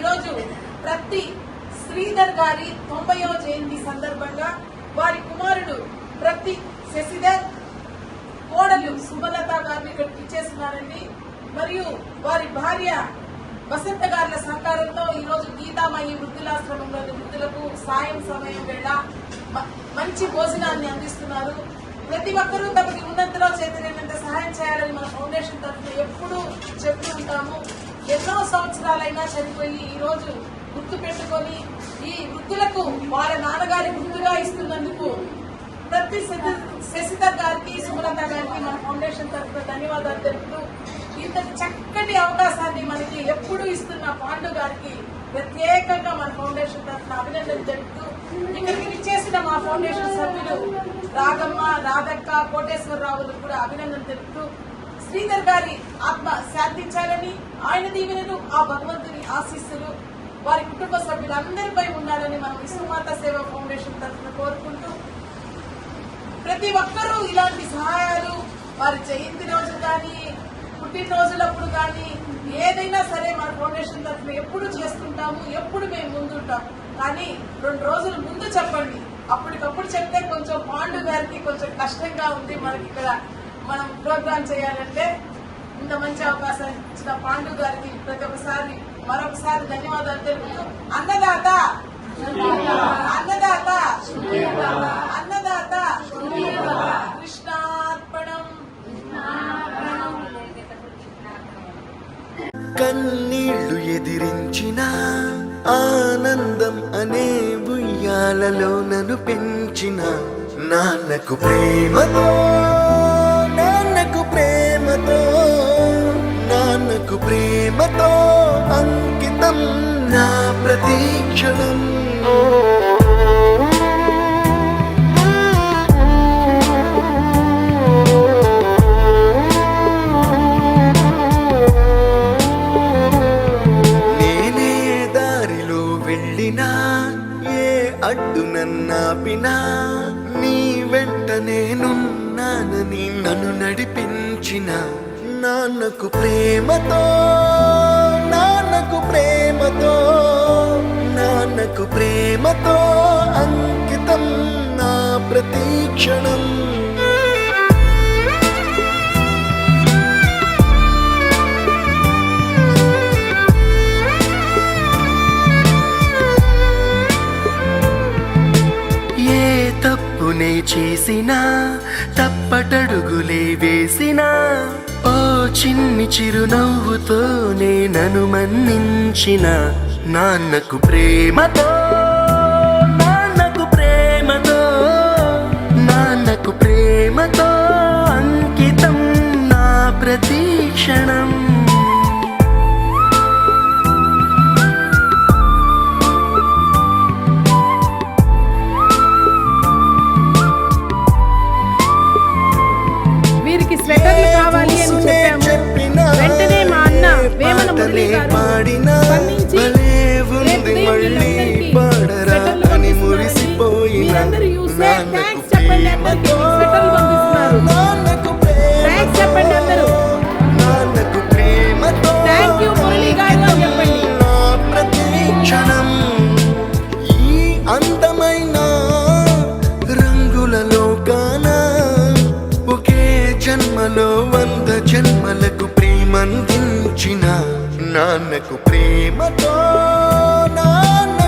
ఈరోజు ప్రతి శ్రీధర్ గారి తొంభైవ జయంతి సందర్భంగా వారి కుమారుడు ప్రతి శశిధర్ కోడలు సుమలత గారిని ఇక్కడ ఇచ్చేస్తున్నారండి. మరియు వారి భార్య వసంత గారుల సహకారంతో ఈరోజు గీతామయ్యి వృద్ధులాశ్రమంలోని వృద్ధులకు సాయం సమయం వేళ మ- మంచి భోజనాన్ని అందిస్తున్నారు. ప్రతి ఒక్కరూ తమకి ఉన్నంతలో చేతనైనంత సహాయం చేయాలని మన ఫౌండేషన్ తరఫున ఎప్పుడూ చెప్తూ ఉంటాము. ఎన్నో సంవత్సరాలైనా చనిపోయి ఈ రోజు గుర్తు పెట్టుకొని ఈ వృద్ధులకు వాళ్ళ నాన్నగారి గుర్తుగా ఇస్తున్నందుకు ప్రతి శశి- శశిధర్ గారికి సుమలత గారికి మన ఫౌండేషన్ తరఫున ధన్యవాదాలు తెలుపుతూ ఇంత చక్కటి అవకాశాన్ని మనకి ఎప్పుడు ఇస్తున్న పాండు గారికి ప్రత్యేకంగా మన ఫౌండేషన్ తరఫున అభినందనలు తెలుపుతూ ఇక్కడికి విచ్చేసిన మా ఫౌండేషన్ సభ్యులు రాగమ్మ రాధక్క కోటేశ్వరరావులు కూడా అభినందనలు తెలుపుతూ శ్రీధర్ గారి ఆత్మ శాంతించాలని ఆయన దీవెనలు ఆ భగవంతుని ఆశీస్సులు వారి కుటుంబ సభ్యులందరిపై ఉండాలని మనం విశ్వమాత సేవా ఫౌండేషన్ తరఫున కోరుకుంటూ ప్రతి ఒక్కరూ ఇలాంటి సహాయాలు వారి జయంతి రోజు కానీ పుట్టినరోజులప్పుడు కానీ ఏదైనా సరే మన ఫౌండేషన్ తరఫున ఎప్పుడు చేస్తుంటాము ఎప్పుడు మేము ముందుంటాం. కానీ రెండు రోజులు ముందు చెప్పండి. అప్పటికప్పుడు చెప్తే కొంచెం పాండు గారికి కొంచెం కష్టంగా ఉంది మనకి ఇక్కడ మనం ప్రోగ్రామ్ చేయాలంటే ఇంత మంచి అవకాశం ఇచ్చిన పాండు గారికి ప్రతి ఒక్కసారి మరొకసారి ధన్యవాదాలు తెలుపుతూ అన్నదాత! అన్నదాత! అన్నదాత! కృష్ణార్పణం! కన్నీళ్ళు ఎదిరించిన ఆనందం అనే బుయ్యాలలో నన్ను పెంచిన నాన్నకు ప్రేమతో ప్రేమతో అంకితం నా ప్రతీక్షణం నేనే దారిలో వెళ్ళినా ఏ అడ్డు నన్నాపినా నీ వెంట నేనున్నానని నన్ను నడిపించిన. నాన్నకు ప్రేమతో నాన్నకు ప్రేమతో నాన్నకు ప్రేమతో అంకితం నా ప్రతీక్షణం ఏ తప్పునే చేసినా తప్పటడుగులే వేసినా ఓ చిన్ని చిరునవ్వుతో నేనను మన్నించిన నాన్నకు ప్రేమతో నాన్నకు ప్రేమతో నాన్నకు ప్రేమతో అంకితం నా ప్రతీక్షణం మీకు స్వెటర్లు పంపిస్తున్నారు థ్యాంక్స్ చెప్పండి అందరూ. నాన్నకు ప్రేమతో మురళి గారు అని చెప్పండి. నా ప్రతీక్షణం ఈ అందమైన రంగుల లోకాన ఒకే జన్మలో వంద జన్మలకు ప్రేమందించిన నాన్నకు ప్రేమతో నాన్న